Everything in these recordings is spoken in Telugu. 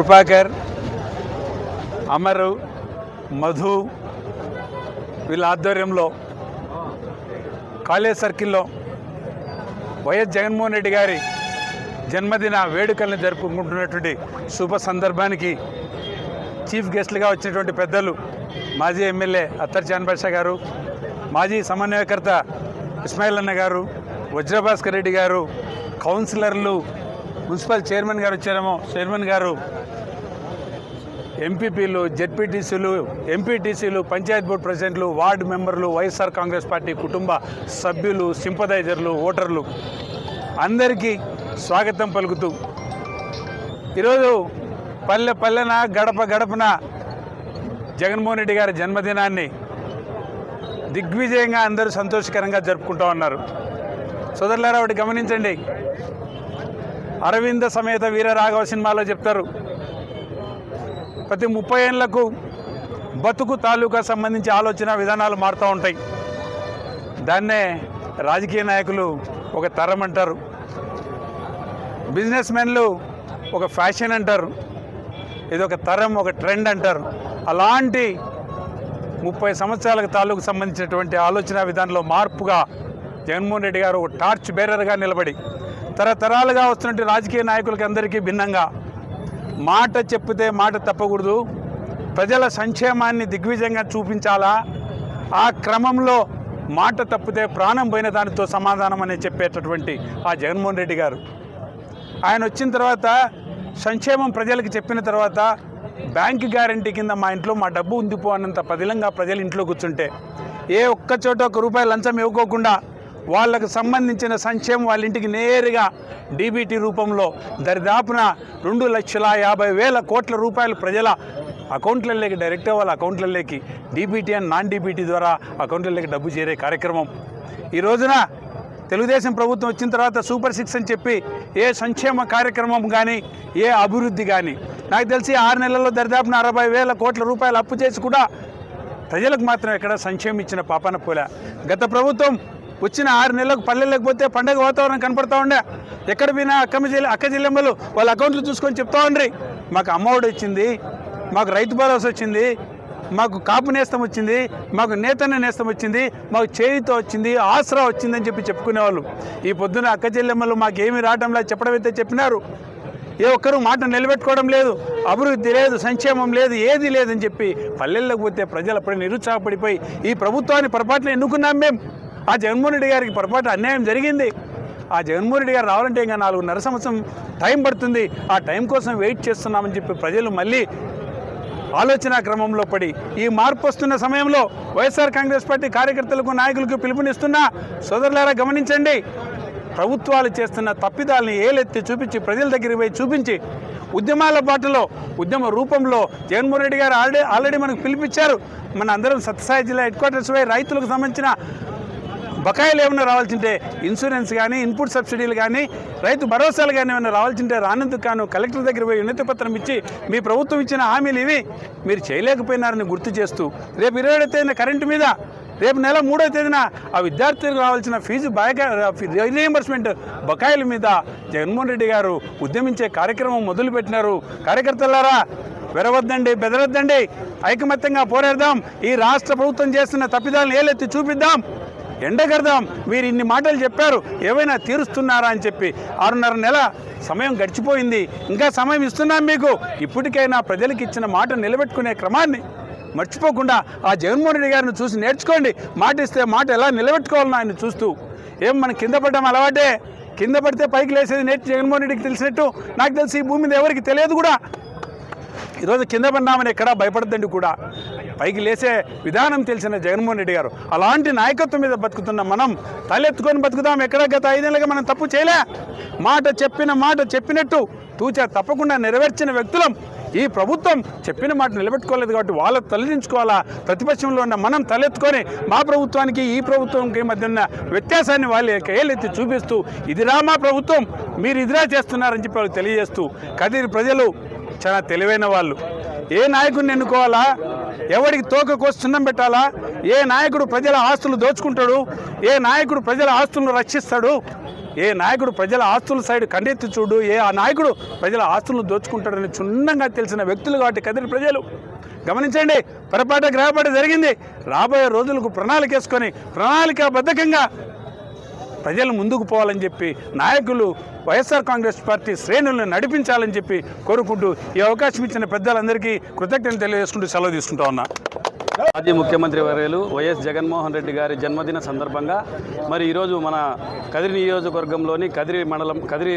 కృపాకర్ అమరు మధు వీళ్ళ ఆధ్వర్యంలో కాలేజ్ సర్కిల్లో వైఎస్ జగన్మోహన్ రెడ్డి గారి జన్మదిన వేడుకలను జరుపుకుంటున్నటువంటి శుభ సందర్భానికి చీఫ్ గెస్ట్లుగా వచ్చినటువంటి పెద్దలు మాజీ ఎమ్మెల్యే అత్తర్ చాన్బాషా గారు మాజీ సమన్వయకర్త ఇస్మాయిల్ అన్న గారు వజ్రభాస్కర్ రెడ్డి గారు కౌన్సిలర్లు మున్సిపల్ చైర్మన్ గారు వచ్చారేమో. చైర్మన్ గారు ఎంపీపీలు జెడ్పీటీసీలు ఎంపీటీసీలు పంచాయత్ బోర్డు ప్రెసిడెంట్లు వార్డు మెంబర్లు వైఎస్ఆర్ కాంగ్రెస్ పార్టీ కుటుంబ సభ్యులు సింపదైజర్లు ఓటర్లు అందరికీ స్వాగతం పలుకుతూ ఈరోజు పల్లె పల్లెన గడప గడపన జగన్మోహన్ రెడ్డి గారి జన్మదినాన్ని దిగ్విజయంగా అందరూ సంతోషకరంగా జరుపుకుంటూ ఉన్నారు. సోదరులారా ఒకటి గమనించండి. అరవింద సమేత వీర రాఘవ సినిమాలో చెప్తారు. ప్రతి ముప్పై ఏళ్ళకు బతుకు తాలూకా సంబంధించి ఆలోచన విధానాలు మారుతూ ఉంటాయి. దాన్నే రాజకీయ నాయకులు ఒక తరం అంటారు. బిజినెస్ మెన్లు ఒక ఫ్యాషన్ అంటారు. ఇది ఒక తరం ఒక ట్రెండ్ అంటారు. అలాంటి ముప్పై సంవత్సరాలకు తాలూకు సంబంధించినటువంటి ఆలోచన విధానంలో మార్పుగా జగన్మోహన్ రెడ్డి గారు ఒక టార్చ్ బేరర్గా నిలబడి తరతరాలుగా వస్తున్నటువంటి రాజకీయ నాయకులకి అందరికీ భిన్నంగా మాట చెప్పితే మాట తప్పకూడదు. ప్రజల సంక్షేమాన్ని దిగ్విజయంగా చూపించాలా? ఆ క్రమంలో మాట తప్పితే ప్రాణం పోయిన దానితో సమాధానం అని చెప్పేటటువంటి ఆ జగన్మోహన్ రెడ్డి గారు. ఆయన వచ్చిన తర్వాత సంక్షేమం ప్రజలకు చెప్పిన తర్వాత బ్యాంక్ గ్యారంటీ కింద మా ఇంట్లో మా డబ్బు ఉందిపో అన్నంత పదిలంగా ప్రజలు ఇంట్లో కూర్చుంటే ఏ ఒక్క చోట ఒక రూపాయి లంచం ఇవ్వకోకుండా వాళ్ళకు సంబంధించిన సంక్షేమం వాళ్ళ ఇంటికి నేరుగా డీబీటీ రూపంలో దరిదాపున రెండు లక్షల యాభై వేల కోట్ల రూపాయలు ప్రజల అకౌంట్లలోకి డైరెక్ట్ వాళ్ళ అకౌంట్లలోకి డీబీటీ అండ్ నాన్ డీబీటీ ద్వారా అకౌంట్లలోకి డబ్బు చేరే కార్యక్రమం. ఈ రోజున తెలుగుదేశం ప్రభుత్వం వచ్చిన తర్వాత సూపర్ సిక్స్ అని చెప్పి ఏ సంక్షేమ కార్యక్రమం కానీ ఏ అభివృద్ధి కానీ నాకు తెలిసి ఆరు నెలల్లో దరిదాపున అరవై వేల కోట్ల రూపాయలు అప్పు చేసి కూడా ప్రజలకు మాత్రం ఎక్కడ సంక్షేమం ఇచ్చిన పాపన పోలే. గత ప్రభుత్వం వచ్చిన ఆరు నెలలకు పల్లెలకు పోతే పండగ వాతావరణం కనపడతా ఉండే. ఎక్కడ పోయినా అక్కమ్మ జిల్లా అక్క జిల్లెమ్మలు వాళ్ళ అకౌంట్లు చూసుకొని చెప్తా ఉండ్రి. మాకు అమ్మఒడి వచ్చింది మాకు రైతు భరోసా వచ్చింది మాకు కాపు నేస్తం వచ్చింది మాకు నేతన్న నేస్తం వచ్చింది మాకు చేయితో వచ్చింది ఆసరా వచ్చిందని చెప్పి చెప్పుకునేవాళ్ళు. ఈ పొద్దున అక్క చెల్లెమ్మలు మాకేమీ రావడంలా చెప్పడం అయితే చెప్పినారు. ఏ ఒక్కరూ మాట నిలబెట్టుకోవడం లేదు అభివృద్ధి లేదు సంక్షేమం లేదు ఏది లేదని చెప్పి పల్లెల్లోకి పోతే ప్రజలు అప్పుడే నిరుత్సాహపడిపోయి ఈ ప్రభుత్వాన్ని పొరపాటున ఎన్నుకున్నాం మేము ఆ జగన్మోహన్ రెడ్డి గారికి పొరపాటు అన్యాయం జరిగింది. ఆ జగన్మోహన్ రెడ్డి గారు రావాలంటే ఇంకా నాలుగున్నర సంవత్సరం టైం పడుతుంది. ఆ టైం కోసం వెయిట్ చేస్తున్నామని చెప్పి ప్రజలు మళ్ళీ ఆలోచన క్రమంలో పడి ఈ మార్పు వస్తున్న సమయంలో వైఎస్ఆర్ కాంగ్రెస్ పార్టీ కార్యకర్తలకు నాయకులకు పిలుపునిస్తున్నా సోదరులారా గమనించండి. ప్రభుత్వాలు చేస్తున్న తప్పిదాలని ఏలెత్తి చూపించి ప్రజల దగ్గరికి పోయి చూపించి ఉద్యమాల బాటలో ఉద్యమ రూపంలో జగన్మోహన్ రెడ్డి గారు ఆల్రెడీ ఆల్రెడీ మనకు పిలిపించారు. మన అందరం సత్యసాయి జిల్లా హెడ్ క్వార్టర్స్ పోయి రైతులకు సంబంధించిన బకాయిలు ఏమైనా రావాల్సింటే ఇన్సూరెన్స్ కానీ ఇన్పుట్ సబ్సిడీలు కానీ రైతు భరోసాలు కానీ ఏమైనా రావాల్సింటే రానందుకు కాను కలెక్టర్ దగ్గర పోయి వినతి పత్రం ఇచ్చి మీ ప్రభుత్వం ఇచ్చిన హామీలు ఇవి. మీరు చేయలేకపోయినారని గుర్తు చేస్తూ రేపు ఇరవై ఏడో తేదీన కరెంటు మీద రేపు నెల మూడో తేదీన ఆ విద్యార్థులకు రావాల్సిన ఫీజు బయక రీఎంబర్స్మెంట్ బకాయిల మీద జగన్మోహన్ రెడ్డి గారు ఉద్యమించే కార్యక్రమం మొదలుపెట్టినారు. కార్యకర్తలారా వెరవద్దండి బెదరొద్దండి. ఐకమత్యంగా పోరాడదాం. ఈ రాష్ట్ర ప్రభుత్వం చేస్తున్న తప్పిదాలను ఏలెత్తి చూపిద్దాం. ఎండగడదాం. మీరు ఇన్ని మాటలు చెప్పారు ఏవైనా తీరుస్తున్నారా అని చెప్పి ఆరున్నర నెల సమయం గడిచిపోయింది. ఇంకా సమయం ఇస్తున్నాం మీకు. ఇప్పటికైనా ప్రజలకు ఇచ్చిన మాట నిలబెట్టుకునే క్రమాన్ని మర్చిపోకుండా ఆ జగన్మోహన్ రెడ్డి గారిని చూసి నేర్చుకోండి. మాట ఇస్తే మాట ఎలా నిలబెట్టుకోవాలని ఆయన చూస్తూ ఏం మనం కింద పడ్డాం అలవాటే? కింద పడితే పైకి లేసేది నేర్చి జగన్మోహన్ రెడ్డికి తెలిసినట్టు? నాకు తెలిసి ఈ భూమి మీద ఎవరికి తెలియదు కూడా. ఈరోజు కింద పడినామని ఎక్కడా భయపడద్దండి కూడా. పైకి లేసే విధానం తెలిసిన జగన్మోహన్ రెడ్డి గారు. అలాంటి నాయకత్వం మీద బతుకుతున్న మనం తలెత్తుకొని బతుకుదాం. ఎక్కడ గత ఐదేళ్ళగా మనం తప్పు చేయలే. మాట చెప్పిన మాట చెప్పినట్టు తూచా తప్పకుండా నెరవేర్చిన వ్యక్తులం. ఈ ప్రభుత్వం చెప్పిన మాట నిలబెట్టుకోలేదు కాబట్టి వాళ్ళ తలదించుకోవాలా ప్రతిపక్షంలో ఉన్న మనం తలెత్తుకొని మా ప్రభుత్వానికి ఈ ప్రభుత్వంకి మధ్య ఉన్న వ్యత్యాసాన్ని వాళ్ళు ఏలెత్తి చూపిస్తూ ఇదిరా మా ప్రభుత్వం మీరు ఇదిరా చేస్తున్నారని చెప్పి వాళ్ళు తెలియజేస్తూ కదిరి ప్రజలు చాలా తెలివైన వాళ్ళు. ఏ నాయకుడిని ఎన్నుకోవాలా? ఎవరికి తోక కోసి పెట్టాలా? ఏ నాయకుడు ప్రజల ఆస్తులు దోచుకుంటాడు? ఏ నాయకుడు ప్రజల ఆస్తులను రక్షిస్తాడు? ఏ నాయకుడు ప్రజల ఆస్తుల సైడ్ కండెత్తి చూడు? ఏ ఆ నాయకుడు ప్రజల ఆస్తులను దోచుకుంటాడని క్షుణ్ణంగా తెలిసిన వ్యక్తులు కాబట్టి కదిరి ప్రజలు. గమనించండి పొరపాటు గ్రహపాటు జరిగింది. రాబోయే రోజులకు ప్రణాళిక వేసుకొని ప్రణాళికాబద్ధకంగా ప్రజలు ముందుకు పోవాలని చెప్పి నాయకులు వైఎస్ఆర్ కాంగ్రెస్ పార్టీ శ్రేణులను నడిపించాలని చెప్పి కోరుకుంటూ ఈ అవకాశం ఇచ్చిన పెద్దలందరికీ కృతజ్ఞతలు తెలియజేసుకుంటూ సెలవు తీసుకుంటా ఉన్నా. మాజీ ముఖ్యమంత్రి వర్యులు వైఎస్ జగన్మోహన్ రెడ్డి గారి జన్మదిన సందర్భంగా మరి ఈరోజు మన కదిరి నియోజకవర్గంలోని కదిరి మండలం కదిరి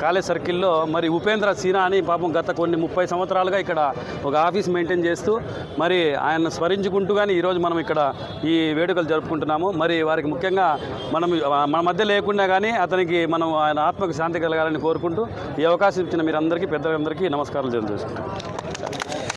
కాలేజ్ సర్కిల్లో మరి ఉపేంద్ర సీనా అని పాపం గత కొన్ని ముప్పై సంవత్సరాలుగా ఇక్కడ ఒక ఆఫీస్ మెయింటైన్ చేస్తూ మరి ఆయన స్మరించుకుంటూ కానీ ఈరోజు మనం ఇక్కడ ఈ వేడుకలు జరుపుకుంటున్నాము. మరి వారికి ముఖ్యంగా మనం మన మధ్య లేకుండా కానీ అతనికి మనం ఆయన ఆత్మకు శాంతి కలగాలని కోరుకుంటూ ఈ అవకాశం ఇచ్చిన మీరందరికీ పెద్దలందరికీ నమస్కారాలు తెలియజేసుకుంటాం